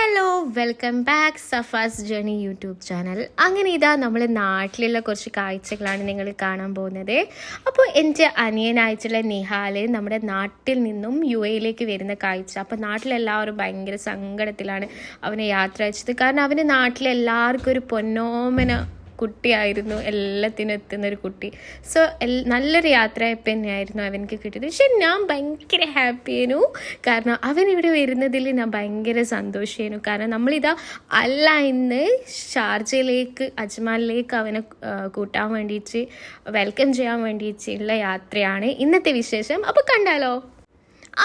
Hello welcome back Safa's journey YouTube channel അങ്ങനെ ഇതാ നമ്മൾ നാട്ടിലുള്ള കുറച്ച് കാഴ്ചകളാണ് നിങ്ങൾ കാണാൻ പോകുന്നത്. അപ്പോൾ എന്റെ അനിയനായിട്ടുള്ള നിഹാൽ നമ്മുടെ നാട്ടിൽ നിന്നും യു എയിലേക്ക് വരുന്ന കാഴ്ച. അപ്പോൾ നാട്ടിലെല്ലാവരും ഭയങ്കര സങ്കടത്തിലാണ് അവനെ യാത്ര അയച്ചത്. കാരണം അവന് നാട്ടിലെല്ലാവർക്കും ഒരു പൊന്നോമന കുട്ടിയായിരുന്നു എല്ലാത്തിനും എത്തുന്ന ഒരു കുട്ടി. സോ നല്ലൊരു യാത്രയപ്പം തന്നെയായിരുന്നു അവനക്ക് കിട്ടിയത്. പക്ഷെ ഞാൻ ഭയങ്കര ഹാപ്പിയായിരുന്നു കാരണം അവൻ ഇവിടെ വരുന്നതിൽ ഞാൻ ഭയങ്കര സന്തോഷമായിരുന്നു കാരണം നമ്മളിതാ അല്ല ഇന്ന് ഷാർജയിലേക്ക് അജ്മാലിലേക്ക് അവനെ കൂട്ടാൻ വേണ്ടിയിട്ട് വെൽക്കം ചെയ്യാൻ വേണ്ടിയിട്ടുള്ള യാത്രയാണ് ഇന്നത്തെ വിശേഷം. അപ്പോൾ കണ്ടാലോ?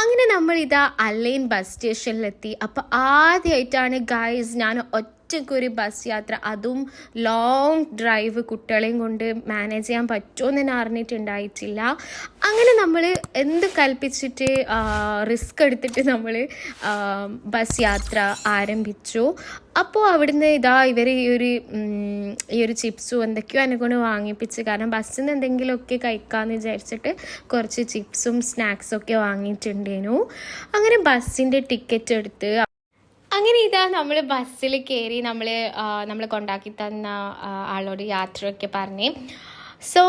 അങ്ങനെ നമ്മളിതാ അല്ലൈൻ ബസ് സ്റ്റേഷനിലെത്തി അപ്പോൾ ആദ്യമായിട്ടാണ് ഗായ്സ് ഞാൻ ഒറ്റയ്ക്കൊരു ബസ് യാത്ര അതും ലോങ് ഡ്രൈവ് കുട്ടികളെയും കൊണ്ട് മാനേജ് ചെയ്യാൻ പറ്റുമെന്ന് തന്നെ അറിഞ്ഞിട്ടുണ്ടായിട്ടില്ല. അങ്ങനെ നമ്മൾ എന്ത് കൽപ്പിച്ചിട്ട് റിസ്ക് എടുത്തിട്ട് നമ്മൾ ബസ് യാത്ര ആരംഭിച്ചു. അപ്പോൾ അവിടുന്ന് ഇതാ ഇവർ ഈ ഒരു ഈ ഒരു ചിപ്സും എന്തൊക്കെയോ എന്നെ കൊണ്ട് വാങ്ങിപ്പിച്ച് കാരണം ബസ്സിൽ നിന്ന് എന്തെങ്കിലുമൊക്കെ കഴിക്കാമെന്ന് വിചാരിച്ചിട്ട് കുറച്ച് ചിപ്സും സ്നാക്സും ഒക്കെ വാങ്ങിയിട്ടുണ്ടേനു. അങ്ങനെ ബസ്സിന്റെ ടിക്കറ്റ് എടുത്ത് അങ്ങനെ ഇതാ നമ്മൾ ബസ്സിൽ കയറി നമ്മൾ നമ്മൾ കൊണ്ടാക്കി തന്ന ആളോട് യാത്രയൊക്കെ പറഞ്ഞേ. സോ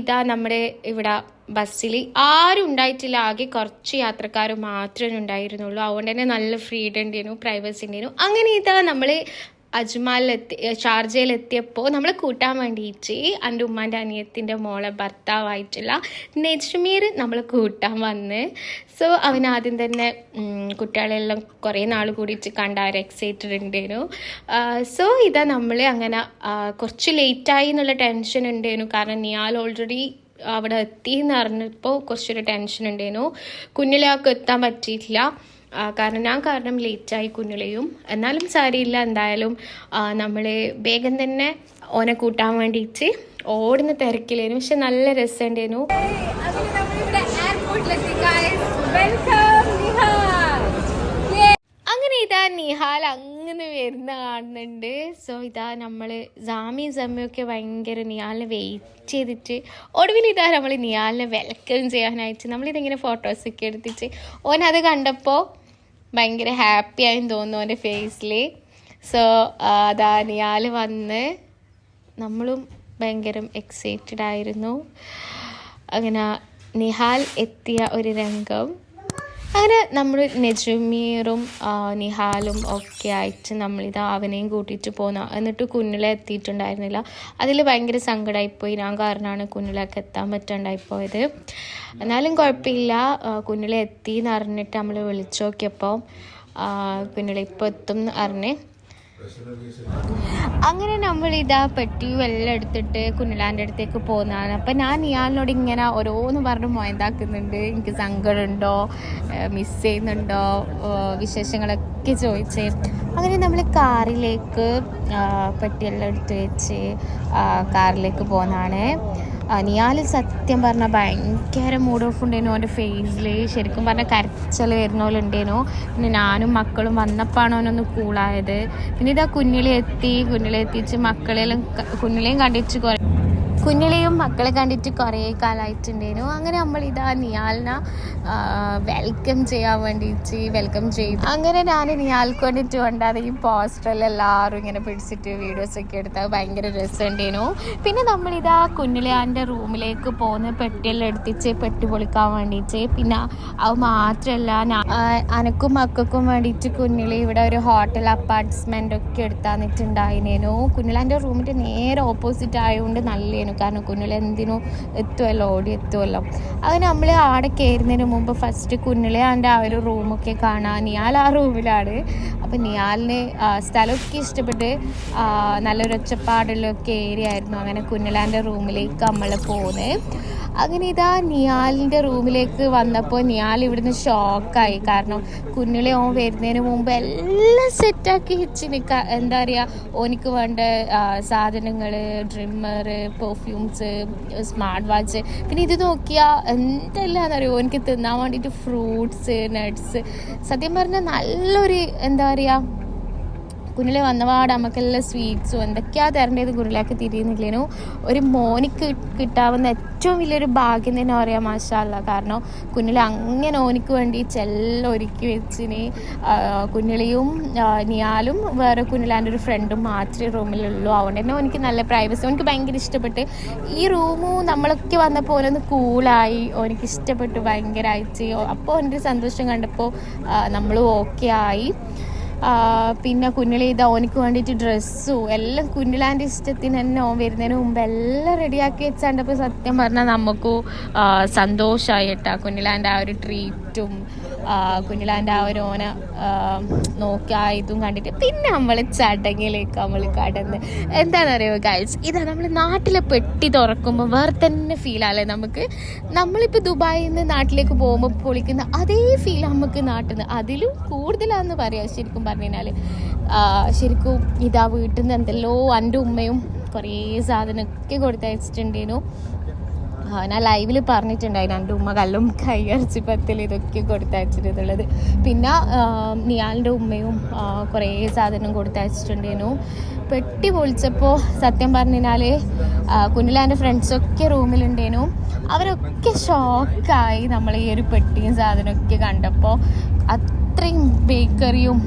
ഇതാ നമ്മുടെ ഇവിടെ ബസ്സിൽ ആരും ഉണ്ടായിട്ടില്ല. ആകെ കുറച്ച് യാത്രക്കാർ മാത്രമേ ഉണ്ടായിരുന്നുള്ളൂ. അതുകൊണ്ട് തന്നെ നല്ല ഫ്രീഡം ഉണ്ടായിരുന്നു പ്രൈവസി ഉണ്ടായിരുന്നു അങ്ങനെ ഇതാ നമ്മൾ അജ്മാലിലെത്തി ഷാർജയിലെത്തിയപ്പോൾ നമ്മൾ കൂട്ടാൻ വേണ്ടിയിട്ട് എന്റെ ഉമ്മാന്റെ അനിയത്തിന്റെ മോളെ ഭർത്താവായിട്ടുള്ള നെജ്മീർ നമ്മൾ കൂട്ടാൻ വന്ന്. സോ അവൻ ആദ്യം തന്നെ കുട്ടികളെല്ലാം കുറേ നാൾ കൂടിയിട്ട് കണ്ട ഒരു എക്സൈറ്റഡ് ഉണ്ടായിരുന്നു. സോ ഇതാ നമ്മൾ അങ്ങനെ കുറച്ച് ലേറ്റായി എന്നുള്ള ടെൻഷൻ ഉണ്ടായിരുന്നു. കാരണം നിയാൽ ഓൾറെഡി അവിടെ എത്തി എന്ന് അറിഞ്ഞപ്പോൾ കുറച്ചൊരു ടെൻഷൻ ഉണ്ടായിരുന്നു. കുഞ്ഞിലേക്ക് എത്താൻ പറ്റിയിട്ടില്ല. കാരണം ഞാൻ കാരണം ലേറ്റായി കുഞ്ഞുളയും. എന്നാലും സാരിയില്ല എന്തായാലും നമ്മൾ വേഗം തന്നെ ഓനെ കൂട്ടാൻ വേണ്ടിയിട്ട് ഓടുന്ന തിരക്കിലായിരുന്നു പക്ഷെ നല്ല രസമുണ്ടായിരുന്നു അങ്ങനെ ഇതാ നിഹാൽ അങ്ങനെ വരുന്ന കാണുന്നുണ്ട്. സോ ഇതാ നമ്മൾ ജാമി ജമ്മിയൊക്കെ ഭയങ്കര നിഹാലിനെ വെയിറ്റ് ചെയ്തിട്ട് ഒടുവിൽ ഇതാ നമ്മൾ നിഹാലിനെ വെൽക്കം ചെയ്യാനായിട്ട് നമ്മളിതിങ്ങനെ ഫോട്ടോസൊക്കെ എടുത്തിട്ട് ഓൻ അത് കണ്ടപ്പോൾ ഭയങ്കര ഹാപ്പി ആയെന്ന് തോന്നുന്നു അവന്റെ ഫേസിൽ സോ അതാ നിയാൽ വന്ന് നമ്മളും ഭയങ്കര എക്സൈറ്റഡ് ആയിരുന്നു. അങ്ങനെ നിഹാൽ എത്തിയ ഒരു രംഗം. അങ്ങനെ നമ്മൾ നെജുമീറും നിഹാലും ഒക്കെ ആയിട്ട് നമ്മളിത് അവനെയും കൂട്ടിയിട്ട് പോന്ന എന്നിട്ട് കുഞ്ഞിലെ എത്തിയിട്ടുണ്ടായിരുന്നില്ല. അതിൽ ഭയങ്കര സങ്കടമായിപ്പോയി ഞാൻ കാരണമാണ് കുഞ്ഞിലൊക്കെ എത്താൻ പറ്റാണ്ടായിപ്പോയത് എന്നാലും കുഴപ്പമില്ല. കുഞ്ഞിലെ എത്തി എന്ന് അറിഞ്ഞിട്ട് നമ്മൾ വിളിച്ചു നോക്കിയപ്പോൾ കുഞ്ഞിലെ ഇപ്പോൾ എത്തും എന്ന് അറിഞ്ഞ് അങ്ങനെ നമ്മൾ ഇതാ പെട്ടിയും എല്ലാം എടുത്തിട്ട് കുഞ്ഞിലാന്റെ അടുത്തേക്ക് പോകുന്നതാണ് അപ്പം ഞാൻ ഇയാളിനോട് ഇങ്ങനെ ഓരോന്ന് പറഞ്ഞ് മൊയന്താക്കുന്നുണ്ട്. എനിക്ക് സങ്കടമുണ്ടോ? മിസ് ചെയ്യുന്നുണ്ടോ? വിശേഷങ്ങളൊക്കെ ചോദിച്ച്. അങ്ങനെ നമ്മൾ കാറിലേക്ക് പെട്ടിയെല്ലാം എടുത്ത് വെച്ച് കാറിലേക്ക് പോകുന്നതാണ് നിയാൽ സത്യം പറഞ്ഞാൽ ഭയങ്കര മൂഡ് ഓഫ് ഉണ്ടായിരുന്നു അവന്റെ ഫേസിൽ ശരിക്കും പറഞ്ഞാൽ കരച്ചൽ വരുന്ന പോലെ ഉണ്ടായിരുന്നു പിന്നെ ഞാനും മക്കളും വന്നപ്പോഴാണ് അവനൊന്ന് കൂളായത് പിന്നെ ഇതാ കുഞ്ഞിലെ എത്തി. കുഞ്ഞിലെ എത്തിച്ച് മക്കളെല്ലാം കുഞ്ഞിലെയും കണ്ടിച്ച് കുറേ കുഞ്ഞിലെയും മക്കളെ കണ്ടിട്ട് കുറേ കാലമായിട്ടുണ്ടായിരുന്നു അങ്ങനെ നമ്മൾ ഇതാ നിയാലിനെ വെൽക്കം ചെയ്യാൻ വേണ്ടിയിട്ട് വെൽക്കം ചെയ്തു. അങ്ങനെ ഞാൻ നിയാൽക്ക് വേണ്ടിയിട്ട് കൊണ്ടാണ് ഈ പോസ്റ്ററിൽ എല്ലാവരും ഇങ്ങനെ പിടിച്ചിട്ട് വീഡിയോസ് ഒക്കെ എടുത്താൽ ഭയങ്കര രസമുണ്ടായിരുന്നു പിന്നെ നമ്മളിതാ കുഞ്ഞിലാന്റെ റൂമിലേക്ക് പോകുന്ന പെട്ടിയെല്ലാം എടുത്തിച്ച് പെട്ടി പൊളിക്കാൻ വേണ്ടിയിട്ട് പിന്നെ അത് മാത്രമല്ല അനക്കും മക്കൾക്കും വേണ്ടിയിട്ട് കുഞ്ഞിലെ ഇവിടെ ഒരു ഹോട്ടൽ അപ്പാർട്ട്മെന്റ് ഒക്കെ എടുത്താന്നിട്ടുണ്ടായിരുന്നു കുഞ്ഞിലാന്റെ റൂമിന്റെ നേരെ ഓപ്പോസിറ്റ് ആയതുകൊണ്ട് നല്ലേനു. കാരണം എന്തിനും എത്തുമല്ലോ ഓടി എത്തുമല്ലോ അത് നമ്മൾ ആടെ കയറുന്നതിന് മുമ്പ് ഫസ്റ്റ് കുഞ്ഞിലാന്റെ ആ ഒരു റൂമൊക്കെ കാണാൻ നിയാൽ ആ റൂമിലാണ് അപ്പം നിയാലിന് സ്ഥലമൊക്കെ ഇഷ്ടപ്പെട്ട് നല്ലൊരു ഒച്ചപ്പാടുള്ളൊക്കെ ഏരിയ അങ്ങനെ കുഞ്ഞിലാന്റെ റൂമിലേക്ക് നമ്മൾ പോകുന്നത് അങ്ങനെ ഇതാ നിയാലിന്റെ റൂമിലേക്ക് വന്നപ്പോൾ നിയാൽ ഇവിടുന്ന് ഷോക്കായി കാരണം കുഞ്ഞിലെ ഓൻ വരുന്നതിന് മുമ്പ് എല്ലാം സെറ്റാക്കി വെച്ചിന് എന്താ പറയുക ഓനിക്ക് വേണ്ട സാധനങ്ങൾ ഡ്രിമ്മർ പെർഫ്യൂംസ് സ്മാർട്ട് വാച്ച് പിന്നെ ഇത് നോക്കിയാൽ എന്തെല്ലാം അറിയുമോ എനിക്ക് തിന്നാൻ വേണ്ടിയിട്ട് ഫ്രൂട്ട്സ് നട്ട്സ് സത്യം പറഞ്ഞാൽ നല്ലൊരു എന്താ പറയുക കുഞ്ഞിലെ വന്നപാട് നമുക്കെല്ലാം സ്വീറ്റ്സും എന്തൊക്കെയാ തരേണ്ടത് കുഞ്ഞിലേക്ക് തിരിയുന്നില്ലേനു. ഒരു മോനിക്ക് കിട്ടാവുന്ന ഏറ്റവും വലിയൊരു ഭാഗ്യം തന്നെ പറയാം മാഷാല്ല കാരണം കുഞ്ഞിലെ അങ്ങനെ ഓനിക്ക് വേണ്ടി ചെല്ലാം ഒരുക്കി വെച്ചിന്. കുഞ്ഞിളിയും നിയാലും വേറെ കുഞ്ഞിലാന്റെ ഒരു ഫ്രണ്ടും മാത്രമേ റൂമിലുള്ളൂ അതുകൊണ്ട് തന്നെ എനിക്ക് നല്ല പ്രൈവസി എനിക്ക് ഭയങ്കര ഇഷ്ടപ്പെട്ട് ഈ റൂമും നമ്മളൊക്കെ വന്നപ്പോൾ ഒന്ന് കൂളായി ഓനിക്ക് ഇഷ്ടപ്പെട്ടു ഭയങ്കരമായിട്ട് അപ്പോൾ എന്റെ സന്തോഷം കണ്ടപ്പോൾ നമ്മൾ ഓക്കെ ആയി. പിന്നെ കുഞ്ഞിളി ഇത് ഓനിക്ക് വേണ്ടിയിട്ട് ഡ്രസ്സും എല്ലാം കുഞ്ഞിലാന്റെ ഇഷ്ടത്തിന് തന്നെ ഓൻ വരുന്നതിന് മുമ്പ് എല്ലാം റെഡിയാക്കി വെച്ചാണ്ടപ്പോൾ സത്യം പറഞ്ഞാൽ നമുക്ക് സന്തോഷമായിട്ടാണ് കുഞ്ഞിളാന്റെ ആ ഒരു ട്രീറ്റും കുഞ്ഞിലാന്റെ ആ ഒരു ഓന നോക്കുക ഇതും കണ്ടിട്ട് പിന്നെ നമ്മൾ ചടങ്ങിലേക്ക് നമ്മൾ കടന്ന്. എന്താണെന്നറിയോ ഗൈസ് ഇതാ നമ്മൾ നാട്ടിലെ പെട്ടി തുറക്കുമ്പോൾ വേറെ തന്നെ ഫീലാല്ലേ നമുക്ക്? നമ്മളിപ്പോൾ ദുബായിൽ നിന്ന് നാട്ടിലേക്ക് പോകുമ്പോൾ പൊളിക്കുന്ന അതേ ഫീൽ നമുക്ക് നാട്ടിൽ നിന്ന് അതിലും കൂടുതലാണെന്ന് പറയാം ശരിക്കും പറഞ്ഞു കഴിഞ്ഞാൽ ശരിക്കും ഇതാ വീട്ടിൽ നിന്ന് എന്തെല്ലോ എന്റെ ഉമ്മയും കുറേ സാധനമൊക്കെ കൊടുത്തയച്ചിട്ടുണ്ടേനു. ഞാൻ ലൈവിൽ പറഞ്ഞിട്ടുണ്ടായിരുന്നു എന്റെ ഉമ്മ കല്ലും കൈയറച്ചി പത്തിൽ ഇതൊക്കെ കൊടുത്തയച്ചിട്ടുള്ളത് പിന്നെ നിയാലിന്റെ ഉമ്മയും കുറേ സാധനം കൊടുത്തയച്ചിട്ടുണ്ടായിരുന്നു പെട്ടി പൊളിച്ചപ്പോൾ സത്യം പറഞ്ഞാൽ കുഞ്ഞിലാന്റെ ഫ്രണ്ട്സൊക്കെ റൂമിലുണ്ടേനു അവരൊക്കെ ഷോക്കായി നമ്മൾ ഈ ഒരു പെട്ടിയും സാധനമൊക്കെ കണ്ടപ്പോൾ അത്രയും ബേക്കറിയും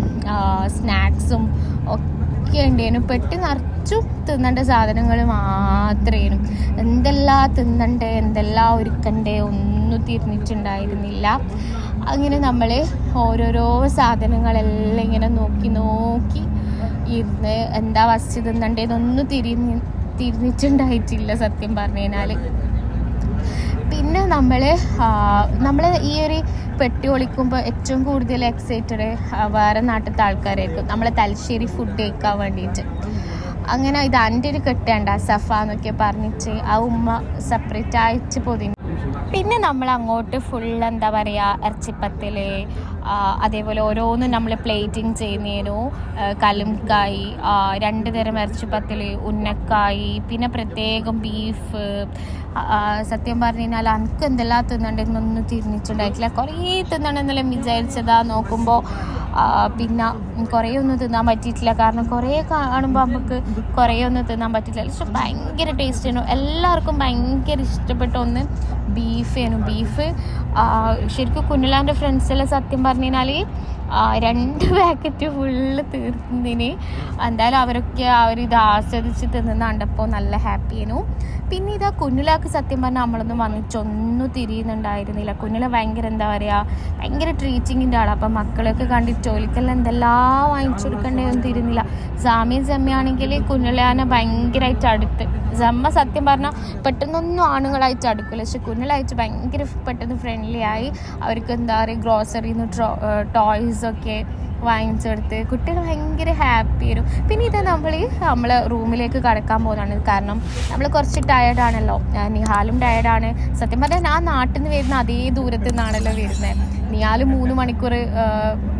സ്നാക്സും ഒക്കെ ഉണ്ടായിരുന്നു പെട്ടി നിറച്ചും തിന്നേണ്ട സാധനങ്ങൾ മാത്രമേനും എന്തെല്ലാം തിന്നണ്ടേ എന്തെല്ലാം ഒരുക്കണ്ടേ ഒന്നും തിരിഞ്ഞിട്ടുണ്ടായിരുന്നില്ല. അങ്ങനെ നമ്മൾ ഓരോരോ സാധനങ്ങളെല്ലാം ഇങ്ങനെ നോക്കി നോക്കി ഇരുന്ന് എന്താ വസ്തു തിന്നണ്ടേന്നൊന്നും തിരിഞ്ഞ് തിരിഞ്ഞിട്ടുണ്ടായിട്ടില്ല സത്യം പറഞ്ഞു കഴിഞ്ഞാൽ പിന്നെ നമ്മൾ നമ്മൾ ഈ ഒരു പെട്ടി ഒളിക്കുമ്പോൾ ഏറ്റവും കൂടുതൽ എക്സൈറ്റഡ് വേറെ നാട്ടിലത്തെ ആൾക്കാരായിരിക്കും. നമ്മളെ തലശ്ശേരി ഫുഡ് കഴിക്കാൻ വേണ്ടിയിട്ട് അങ്ങനെ ഇത് എന്റെ ഒരു കെട്ടേണ്ട സഫ എന്നൊക്കെ പറഞ്ഞിട്ട് ആ ഉമ്മ സെപ്പറേറ്റ് ആയിട്ട് പൊതിഞ്ഞു. പിന്നെ നമ്മൾ അങ്ങോട്ട് ഫുൾ എന്താ പറയുക ഇറച്ചിപ്പത്തിൽ അതേപോലെ ഓരോന്നും നമ്മൾ പ്ലേറ്റിംഗ് ചെയ്യുന്നതിനു കലുംകായി രണ്ട് തരം ഇറച്ചിപ്പത്തിൽ ഉന്നക്കായി പിന്നെ പ്രത്യേകം ബീഫ് സത്യം പറഞ്ഞു കഴിഞ്ഞാൽ എനിക്ക് എന്തെല്ലാം തിന്നണ്ടെന്നൊന്നും തിരിഞ്ഞിട്ടുണ്ടായിട്ടില്ല. കുറേ തിന്നണമെന്നെല്ലാം വിചാരിച്ചതാ നോക്കുമ്പോൾ പിന്നെ കുറേ ഒന്നും തിന്നാൻ പറ്റിയിട്ടില്ല. കാരണം കുറേ കാണുമ്പോൾ നമുക്ക് കുറേ ഒന്നും തിന്നാൻ പറ്റില്ല പക്ഷെ ഭയങ്കര ടേസ്റ്റ് ആയിരുന്നു എല്ലാവർക്കും ഭയങ്കര ഇഷ്ടപ്പെട്ട ഒന്ന് ബീഫായിരുന്നു ബീഫ് ശരിക്കും കുഞ്ഞിലാന്റെ ഫ്രണ്ട്സെല്ലാം സത്യം പറഞ്ഞു കഴിഞ്ഞാൽ രണ്ട് പാക്കറ്റ് ഫുള്ള് തീർന്നതിന് എന്തായാലും അവരൊക്കെ ആ ഒരു ഇത് ആസ്വദിച്ച് തിന്നുന്ന കണ്ടപ്പോൾ നല്ല ഹാപ്പിയേനു പിന്നെ ഇതാ കുഞ്ഞിലാക്ക് സത്യം പറഞ്ഞാൽ നമ്മളൊന്നും വന്നിച്ചൊന്നും തിരിയുന്നുണ്ടായിരുന്നില്ല. കുഞ്ഞില ഭയങ്കര എന്താ പറയുക ഭയങ്കര ട്രീറ്റിങ്ങിന്റെ ആളാണ് അപ്പം മക്കളൊക്കെ കണ്ടിട്ട് ജോലിക്കെല്ലാം എന്തെല്ലാം വാങ്ങിച്ചു കൊടുക്കണ്ടേന്നും തിരുന്നില്ല. സാമ്യം ജമ്മയാണെങ്കിൽ കുഞ്ഞിലാനെ ഭയങ്കരമായിട്ട് അടുത്ത്. ജമ്മ സത്യം പറഞ്ഞാൽ പെട്ടെന്നൊന്നും ആണുങ്ങളായിട്ട് അടുക്കില്ല പക്ഷെ കുഞ്ഞിലായിട്ട് ഭയങ്കര പെട്ടെന്ന് ഫ്രണ്ട്ലി ആയി. അവർക്ക് എന്താ പറയുക ഗ്രോസറിന്ന് ടോയ്സ് ഒക്കെ വാങ്ങിച്ചെടുത്ത് കുട്ടികൾ ഭയങ്കര ഹാപ്പി ആയിരുന്നു. പിന്നെ ഇത് നമ്മൾ നമ്മൾ റൂമിലേക്ക് കടക്കാൻ പോകുന്നതാണ്. കാരണം നമ്മൾ കുറച്ച് ടയർഡാണല്ലോ നിഹാലും ടയർഡാണ് സത്യം പറഞ്ഞാൽ ഞാൻ നാട്ടിൽ നിന്ന് വരുന്ന അതേ ദൂരത്തു നിന്നാണല്ലോ വരുന്നത് നിഹാൽ മൂന്ന് മണിക്കൂർ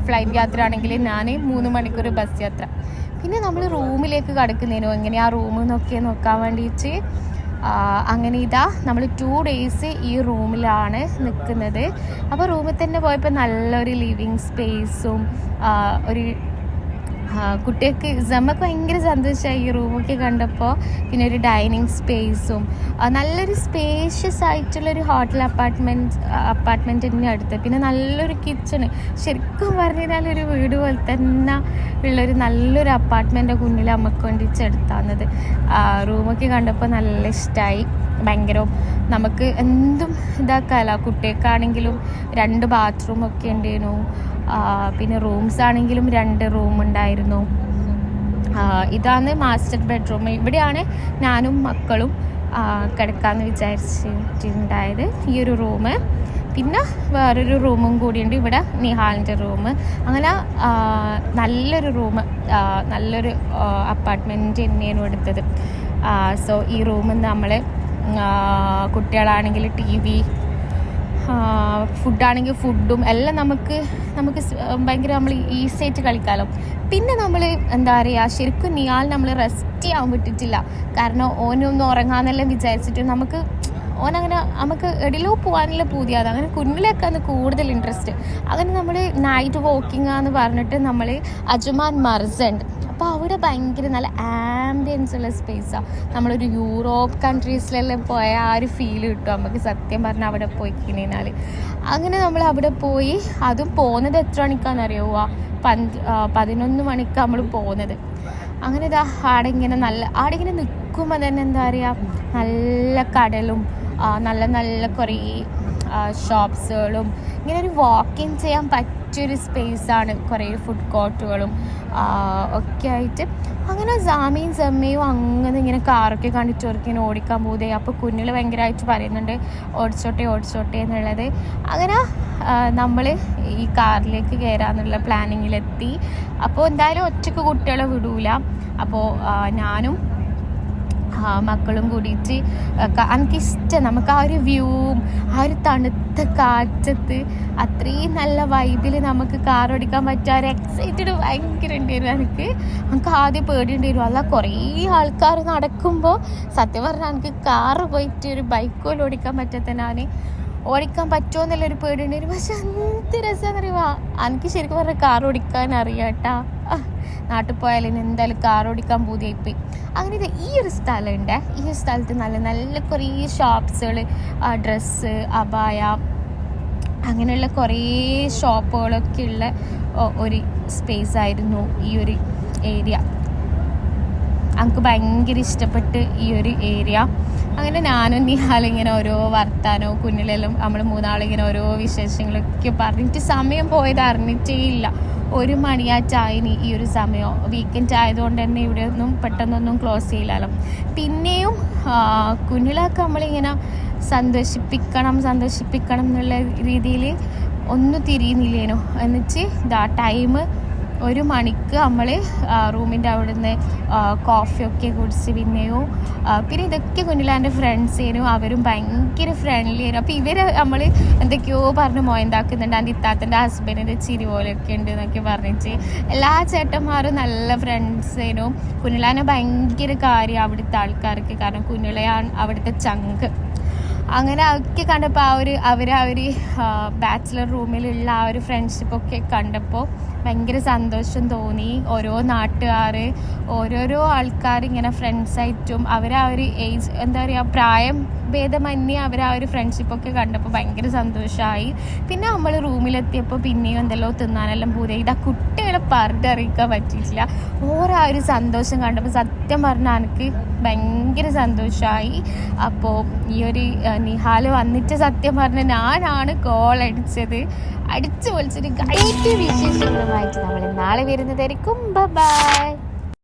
ഫ്ലൈറ്റ് യാത്ര ആണെങ്കിൽ ഞാൻ മൂന്ന് മണിക്കൂർ ബസ് യാത്ര. പിന്നെ നമ്മൾ റൂമിലേക്ക് കടക്കുന്നതിനോ എങ്ങനെയാ റൂം നിന്നൊക്കെ നോക്കാൻ വേണ്ടിയിട്ട് ആ, അങ്ങനെ ഇതാ നമ്മൾ ടു ഡേയ്സ് ഈ റൂമിലാണ് നിൽക്കുന്നത് അപ്പോൾ റൂമിൽ തന്നെ പോയപ്പോൾ നല്ലൊരു ലിവിങ് സ്പേസും ഒരു കുട്ടികൾക്ക് നമുക്ക് ഭയങ്കര സന്തോഷമായി ഈ റൂമൊക്കെ കണ്ടപ്പോൾ പിന്നെ ഒരു ഡൈനിങ് സ്പേസും നല്ലൊരു സ്പേഷ്യസ് ആയിട്ടുള്ളൊരു ഹോട്ടൽ അപ്പാർട്ട്മെന്റ് അപ്പാർട്ട്മെന്റിന്റെ അടുത്ത്. പിന്നെ നല്ലൊരു കിച്ചണ് ശരിക്കും പറഞ്ഞു കഴിഞ്ഞാൽ ഒരു വീട് പോലെ തന്നെ ഉള്ളൊരു നല്ലൊരു അപ്പാർട്ട്മെന്റെ കുന്നിൽ നമുക്ക് കൊണ്ടിച്ചെടുത്താന്നത് റൂമൊക്കെ കണ്ടപ്പോൾ നല്ല ഇഷ്ടമായി ഭയങ്കര നമുക്ക് എന്തും ഇതാക്കാമല്ലോ കുട്ടികൾക്കാണെങ്കിലും രണ്ട് ബാത്റൂമൊക്കെ ഉണ്ടായിരുന്നു ആ, പിന്നെ റൂംസ് ആണെങ്കിലും രണ്ട് റൂം ഉണ്ടായിരുന്നു. ഇതാണ് മാസ്റ്റർ ബെഡ്റൂം ഇവിടെയാണ് ഞാനും മക്കളും കിടക്കാമെന്ന് വിചാരിച്ചിട്ടുണ്ടായത് ഈ ഒരു റൂം പിന്നെ വേറൊരു റൂമും കൂടിയുണ്ട്. ഇവിടെ നിഹാലിന്റെ റൂം അങ്ങനെ നല്ലൊരു റൂം നല്ലൊരു അപ്പാർട്ട്മെന്റ് തന്നെയാണ് എടുത്തത് സോ ഈ റൂമിൽ നമ്മൾ കുട്ടികളാണെങ്കിൽ ടി വി ഫുഡാണെങ്കിൽ ഫുഡും എല്ലാം നമുക്ക് നമുക്ക് ഭയങ്കര നമ്മൾ ഈസി ആയിട്ട് കളിക്കാമല്ലോ പിന്നെ നമ്മൾ എന്താ പറയുക ശരിക്കും നിയാൽ നമ്മൾ റെസ്റ്റ് ചെയ്യാൻ വിട്ടിട്ടില്ല. കാരണം ഓനൊന്ന് ഉറങ്ങാന്നെല്ലാം വിചാരിച്ചിട്ട് നമുക്ക് ഓനങ്ങനെ നമുക്ക് എടിലോ പോകാനുള്ള പൂതിയാതെ അങ്ങനെ കുഞ്ഞിലേക്കാണ് കൂടുതൽ ഇൻട്രസ്റ്റ് അങ്ങനെ നമ്മൾ നൈറ്റ് വാക്കിംഗ് എന്ന് പറഞ്ഞിട്ട് നമ്മൾ അജുമാൻ മർസണ്ട് അപ്പോൾ അവിടെ ഭയങ്കര നല്ല ആംബിയൻസ് ഉള്ള സ്പേസാണ് നമ്മളൊരു യൂറോപ്പ് കൺട്രീസിലെല്ലാം പോയ ആ ഒരു ഫീൽ കിട്ടും നമുക്ക്. സത്യം പറഞ്ഞാൽ അവിടെ പോയി കഴിഞ്ഞാൽ അങ്ങനെ നമ്മൾ അവിടെ പോയി. അതും പോകുന്നത് എത്ര മണിക്കാണെന്ന് അറിയുമോ പന്ത് പതിനൊന്ന് മണിക്കാണ് നമ്മൾ പോകുന്നത്. അങ്ങനെ ഇതാ ആടെ ഇങ്ങനെ നല്ല ആടെ ഇങ്ങനെ നിൽക്കുമ്പോൾ തന്നെ എന്താ പറയുക നല്ല കടലും നല്ല നല്ല കുറേ ഷോപ്സുകളും ഇങ്ങനെ ഒരു വാക്കിംഗ് ചെയ്യാൻ പറ്റിയൊരു സ്പേസാണ്. കുറേ ഫുഡ് കോർട്ടുകളും ഒക്കെ ആയിട്ട്. അങ്ങനെ സാമിയും ജമ്മയും അങ്ങനെ ഇങ്ങനെ കാറൊക്കെ കണ്ടിട്ട് ഇങ്ങനെ ഓടിക്കാൻ പോകുതേ അപ്പോൾ കുഞ്ഞിൽ ഭയങ്കരമായിട്ട് പറയുന്നുണ്ട് ഓടിച്ചോട്ടെ ഓടിച്ചോട്ടെ എന്നുള്ളത്. അങ്ങനെ നമ്മൾ ഈ കാറിലേക്ക് കയറാന്നുള്ള പ്ലാനിങ്ങിലെത്തി അപ്പോൾ എന്തായാലും ഒറ്റയ്ക്ക് കുട്ടികളെ വിടൂല. അപ്പോൾ ഞാനും മക്കളും കൂടിയിട്ട് എനിക്കിഷ്ടം നമുക്ക് ആ ഒരു വ്യൂവും ആ ഒരു തണുത്ത കാറ്റത്ത് അത്രയും നല്ല വൈബിൽ നമുക്ക് കാർ ഓടിക്കാൻ പറ്റുക ഒരു എക്സൈറ്റഡ് ഭയങ്കര ഉണ്ടായിരുന്നു എനിക്ക് നമുക്ക് ആദ്യം പേടിയുണ്ടായിരുന്നു. അല്ല കുറേ ആൾക്കാർ നടക്കുമ്പോൾ സത്യം പറഞ്ഞാൽ എനിക്ക് കാറ് പോയിട്ട് ഒരു ബൈക്ക് പോലും ഓടിക്കാൻ പറ്റാത്ത ഓടിക്കാൻ പറ്റുമോ എന്നുള്ളൊരു പേടിയുണ്ടായിരുന്നു. പക്ഷെ എന്ത് രസമാണെന്ന് അറിയുമോ എനിക്ക് ശരിക്കും പറഞ്ഞാൽ കാർ ഓടിക്കാൻ അറിയാം കേട്ടാ നാട്ടിൽ പോയാലും എന്തായാലും കാർ ഓടിക്കാൻ പൂതിയായിപ്പോയി അങ്ങനെ ഇത് ഈ ഒരു സ്ഥലമുണ്ട്. ഈ ഒരു സ്ഥലത്ത് നല്ല നല്ല കുറേ ഷോപ്സുകൾ ഡ്രസ്സ് അബായ അങ്ങനെയുള്ള കുറേ ഷോപ്പുകളൊക്കെ ഉള്ള ഒരു സ്പേസ് ആയിരുന്നു ഈ ഒരു ഏരിയ എനിക്ക് ഭയങ്കര ഇഷ്ടപ്പെട്ട് ഈ ഒരു ഏരിയ അങ്ങനെ ഞാനും നിഹാലിങ്ങനെ ഓരോ വർത്താനോ കുഞ്ഞിലെല്ലാം നമ്മൾ മൂന്നാളിങ്ങനെ ഓരോ വിശേഷങ്ങളൊക്കെ പറഞ്ഞിട്ട് സമയം പോയത് അറിഞ്ഞിട്ടേ ഇല്ല. ഒരു മണിയാച്ചായിനി ഈ ഒരു സമയം. വീക്കെൻഡ് ആയതുകൊണ്ട് തന്നെ ഇവിടെ ഒന്നും പെട്ടെന്നൊന്നും ക്ലോസ് ചെയ്യില്ലല്ലോ. പിന്നെയും കുഞ്ഞിലൊക്കെ നമ്മളിങ്ങനെ സന്തോഷിപ്പിക്കണം സന്തോഷിപ്പിക്കണം എന്നുള്ള രീതിയിൽ ഒന്നും തിരിയുന്നില്ലേനോ? എന്നുവെച്ച് ഇതാ ടൈം ഒരു മണിക്ക് നമ്മൾ റൂമിന്റെ അവിടെ നിന്ന് കോഫിയൊക്കെ കുടിച്ച് പിന്നെയോ പിന്നെ ഇതൊക്കെ കുഞ്ഞിലാന്റെ ഫ്രണ്ട്സേനും അവരും ഭയങ്കര ഫ്രണ്ട്ലി ആയിരുന്നു അപ്പോൾ ഇവർ നമ്മൾ എന്തൊക്കെയോ പറഞ്ഞ് മോയന്താക്കുന്നുണ്ട്. എന്റെ ഇത്താത്തന്റെ ഹസ്ബൻഡിന്റെ ചിരി പോലെയൊക്കെ ഉണ്ട് എന്നൊക്കെ പറഞ്ഞിട്ട് എല്ലാ ചേട്ടന്മാരും നല്ല ഫ്രണ്ട്സേനും കുഞ്ഞിലാനെ ഭയങ്കര കാര്യം അവിടുത്തെ ആൾക്കാർക്ക്. കാരണം കുഞ്ഞിളയാണ് അവിടുത്തെ ചങ്ക്. അങ്ങനെ ഒക്കെ കണ്ടപ്പോൾ ആ ഒരു അവർ ആ ഒരു ബാച്ചിലർ റൂമിലുള്ള ആ ഒരു ഫ്രണ്ട്ഷിപ്പൊക്കെ കണ്ടപ്പോൾ ഭയങ്കര സന്തോഷം തോന്നി. ഓരോ നാട്ടുകാർ ഓരോരോ ആൾക്കാർ ഇങ്ങനെ ഫ്രണ്ട്സായിട്ടും അവർ ആ ഒരു ഏജ് എന്താ പറയുക പ്രായം ഭേദമന്യേ അവർ ആ ഒരു ഫ്രണ്ട്ഷിപ്പൊക്കെ കണ്ടപ്പോൾ ഭയങ്കര സന്തോഷമായി പിന്നെ നമ്മൾ റൂമിലെത്തിയപ്പോൾ പിന്നെയും എന്തെല്ലോ തിന്നാനെല്ലാം പൂരെ ഇതാ കുട്ടികളെ പറഞ്ഞറിയിക്കാൻ പറ്റിയിട്ടില്ല. ഓരോ ആ ഒരു സന്തോഷം കണ്ടപ്പോൾ സത്യം പറഞ്ഞാൽ എനിക്ക് ഭയങ്കര സന്തോഷമായി അപ്പോൾ ഈ ഒരു നിഹാൽ വന്നിട്ട് സത്യം പറഞ്ഞ ഞാനാണ് കോൾ അടിച്ചത്. അടിച്ചു പൊളിച്ചൊരു ഗൈറ്റ് വിശേഷങ്ങളുമായിട്ട് നമ്മൾ നാളെ വരുന്നതായിരിക്കും. ബൈ